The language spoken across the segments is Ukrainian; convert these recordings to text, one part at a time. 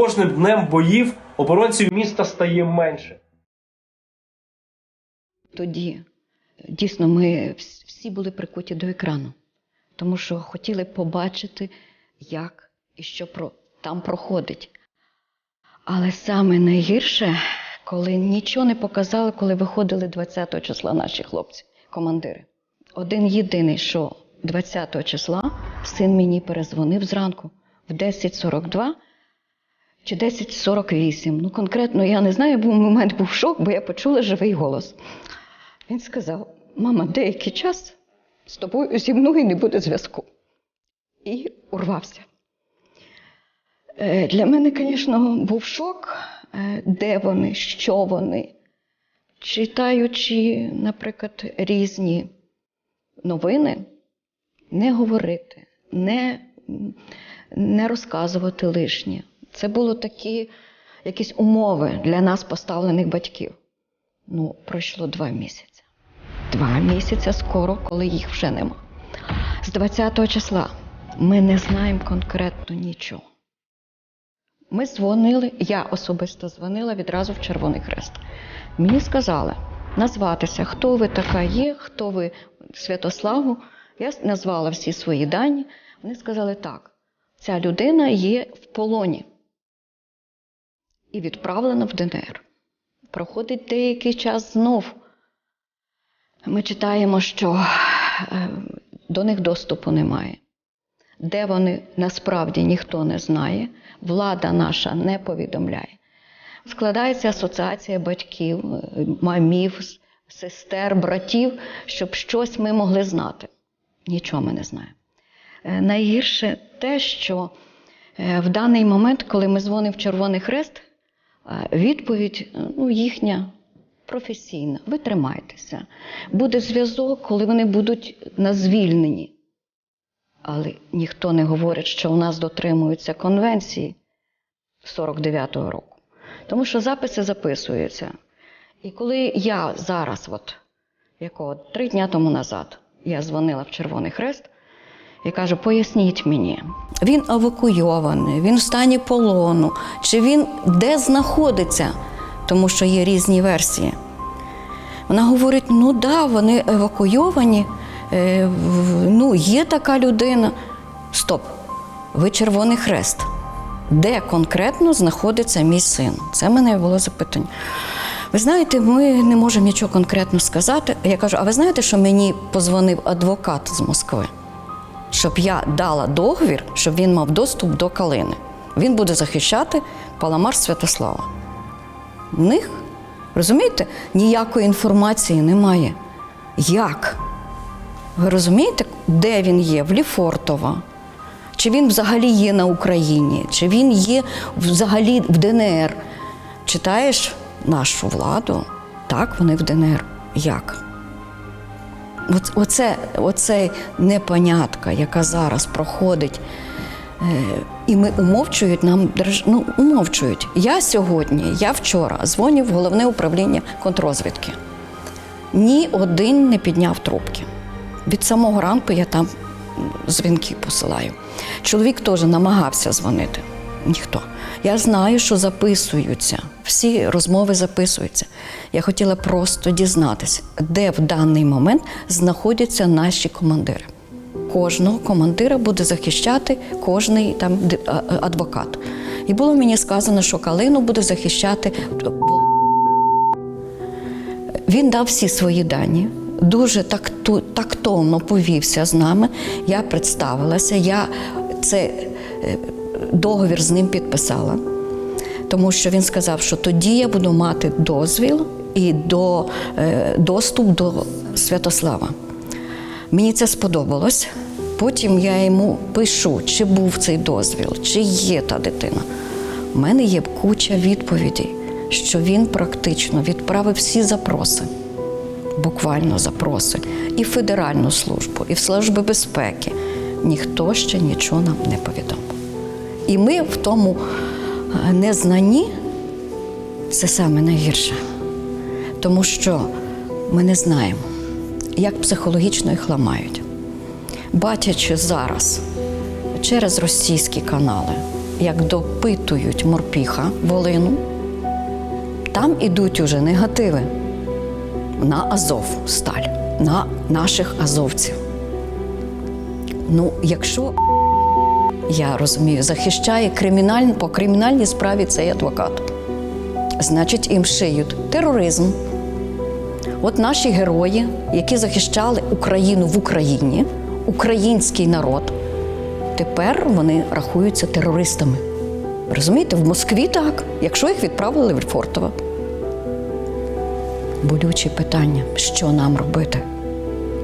кожним днем боїв оборонців міста стає менше. Тоді дійсно ми всі були прикуті до екрану, тому що хотіли побачити, як і що там проходить. Але саме найгірше, коли нічого не показали, коли виходили 20 числа наші хлопці, командири. Один єдиний, що 20 числа син мені перезвонив зранку в 10.42 чи 10.48. Ну, конкретно я не знаю, був момент був шок, бо я почула живий голос. Він сказав: мама, деякий час з тобою зі мною не буде зв'язку. І урвався. Е, Для мене, звісно, був шок, е, де вони, що вони. Читаючи, наприклад, різні новини, не говорити, не, не розказувати лишнє. Це були такі якісь умови для нас поставлених батьків. Ну, пройшло два місяці. Два місяці скоро, коли їх вже нема. З 20 числа ми не знаємо конкретно нічого. Ми дзвонили, я особисто дзвонила відразу в Червоний Хрест. Мені сказали назватися, хто ви така є, хто ви Святославу. Я назвала всі свої дані. Вони сказали так: ця людина є в полоні і відправлена в ДНР. Проходить деякий час знов. Ми читаємо, що е, до них доступу немає. Де вони насправді ніхто не знає, влада наша не повідомляє. Складається асоціація батьків, мамів, сестер, братів, щоб щось ми могли знати. Нічого ми не знаємо. Е, Найгірше те, що е, в даний момент, коли ми дзвонимо в Червоний Хрест, відповідь ну, їхня професійна. Ви тримайтеся. Буде зв'язок, коли вони будуть на звільненні. Але ніхто не говорить, що у нас дотримуються конвенції 49-го року. Тому що записи записуються. І коли я зараз, от, якого три дня тому назад, я дзвонила в Червоний Хрест і кажу: поясніть мені, він евакуйований, він в стані полону, чи він де знаходиться, тому що є різні версії. Вона говорить: ну да, вони евакуйовані, е, ну, є така людина. Стоп, ви Червоний Хрест. Де конкретно знаходиться мій син? Це мене було запитання. Ви знаєте, ми не можемо нічого конкретно сказати. Я кажу, а ви знаєте, що мені позвонив адвокат з Москви, щоб я дала договір, щоб він мав доступ до Калини. Він буде захищати Паламар Святослава. В них, розумієте, ніякої інформації немає. Як? Ви розумієте, де він є? В Ліфортово. Чи він взагалі є на Україні, чи він є взагалі в ДНР. Читаєш нашу владу? Так, вони в ДНР. Як? Оц- Оце, оце непонятка, яка зараз проходить. Е, І ми умовчують нам ну, умовчують. Я сьогодні, я вчора дзвоню в головне управління контрозвідки. Ні один не підняв трубки. Від самого ранку я там дзвінки посилаю. Чоловік теж намагався дзвонити. Ніхто. Я знаю, що записуються, всі розмови записуються. Я хотіла просто дізнатися, де в даний момент знаходяться наші командири. Кожного командира буде захищати кожний там адвокат. І було мені сказано, що Калину буде захищати він дав всі свої дані, дуже такту, тактовно повівся з нами. Я представилася, я це е, договір з ним підписала, тому що він сказав, що тоді я буду мати дозвіл і до, е, доступ до Святослава. Мені це сподобалось. Потім я йому пишу, чи був цей дозвіл, чи є та дитина. У мене є куча відповідей, що він практично відправив всі запроси, буквально запроси, і в Федеральну службу, і в Службу безпеки. Ніхто ще нічого нам не повідомив. І ми в тому е, незнанні це саме найгірше. Тому що ми не знаємо, як психологічно їх ламають. Бачачи зараз через російські канали, як допитують морпіха Волину, там ідуть уже негативи на Азов сталь, на наших азовців. Ну, якщо я розумію, захищає криміналь... по кримінальній справі цей адвокат, значить їм шиють тероризм. От наші герої, які захищали Україну в Україні, український народ, тепер вони рахуються терористами. Розумієте, в Москві так, якщо їх відправили в Лефортово. Болючі питання, що нам робити,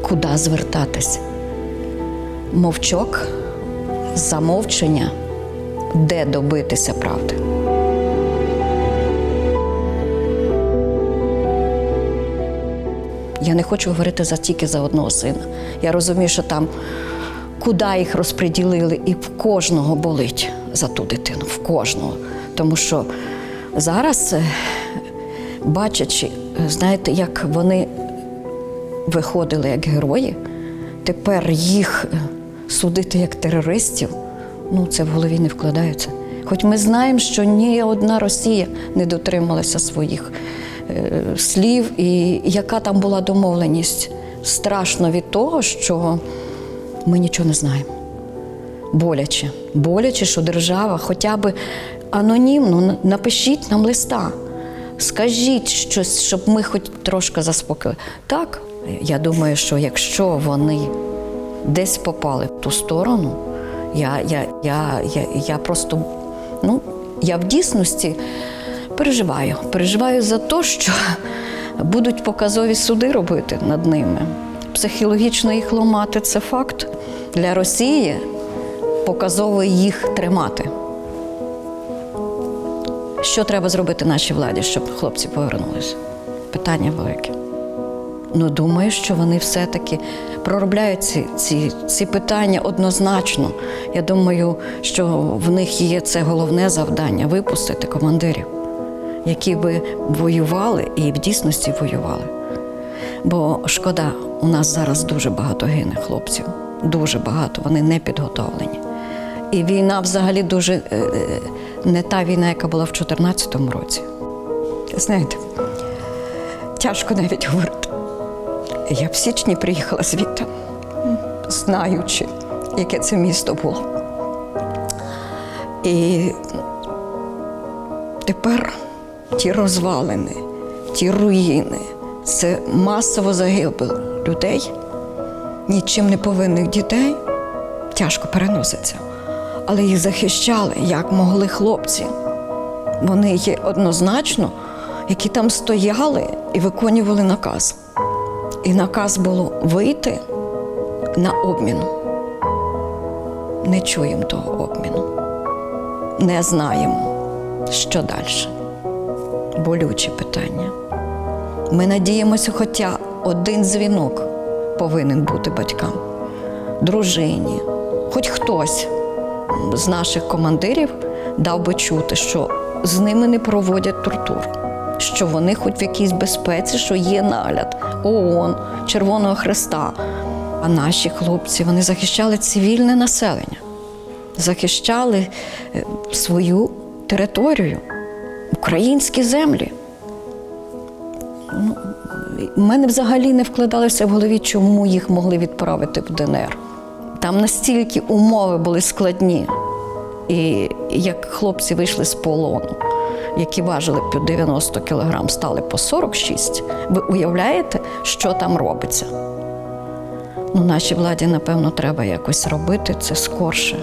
куди звертатись? Мовчок, замовчення, де добитися правди. Я не хочу говорити за тільки за одного сина. Я розумію, що там куди їх розподілили, і в кожного болить за ту дитину, в кожного. Тому що зараз, е, бачачи, е, знаєте, як вони виходили як герої, тепер їх е, судити як терористів, ну це в голові не вкладається. Хоч ми знаємо, що ні одна Росія не дотрималася своїх е, слів, і яка там була домовленість. Страшно від того, що ми нічого не знаємо. Боляче. Боляче, що держава хоча б анонімно напишіть нам листа. Скажіть щось, щоб ми хоч трошки заспокоїли. Так, я думаю, що якщо вони десь попали в ту сторону, я, я, я, я, я просто, ну, я в дійсності переживаю. Переживаю за те, що будуть показові суди робити над ними. Психологічно їх ламати це факт. Для Росії показово їх тримати. Що треба зробити нашій владі, щоб хлопці повернулися? Питання велике. Ну, думаю, що вони все-таки проробляють ці, ці, ці питання однозначно. Я думаю, що в них є це головне завдання випустити командирів, які би воювали і в дійсності воювали. Бо шкода, у нас зараз дуже багато гине хлопців. Дуже багато, вони не підготовлені. І війна взагалі дуже е, е, не та війна, яка була в 2014 році. Знаєте, тяжко навіть говорити. Я в січні приїхала звідти, знаючи, яке це місто було. І тепер ті розвалини, ті руїни, це масово загибель людей, нічим не повинних дітей тяжко переноситься. Але їх захищали, як могли хлопці. Вони є однозначно, які там стояли і виконували наказ. І наказ було вийти на обмін. Не чуємо того обміну. Не знаємо, що далі. Болючі питання. Ми надіємося, хоча один дзвінок повинен бути батькам, дружині, хоч хтось з наших командирів дав би чути, що з ними не проводять тортур, що вони хоч в якійсь безпеці, що є нагляд ООН, Червоного Христа. А наші хлопці вони захищали цивільне населення, захищали е, свою територію, українські землі. У мене взагалі не вкладалося в голові, чому їх могли відправити в ДНР. Там настільки умови були складні. І як хлопці вийшли з полону, які важили під 90 кілограм, стали по 46, ви уявляєте, що там робиться? Ну, нашій владі, напевно, треба якось робити це скорше.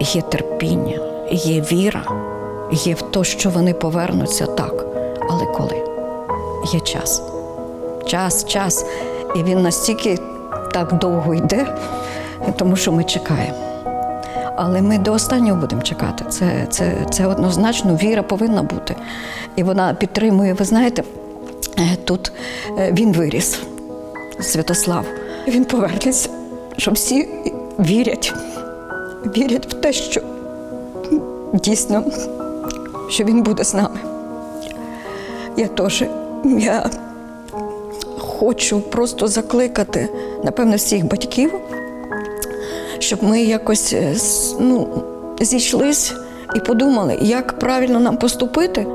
Є терпіння, є віра, є в те, що вони повернуться так. Але коли? Є час. Час, час. І він настільки так довго йде, тому що ми чекаємо. Але ми до останнього будемо чекати. Це, це, це однозначно віра повинна бути. І вона підтримує, ви знаєте, е, тут е, він виріс, Святослав. Він повернеться, що всі вірять, вірять в те, що дійсно, що він буде з нами. Я теж, я хочу просто закликати, напевно, всіх батьків, щоб ми якось е, ну, зійшлись і подумали, як правильно нам поступити,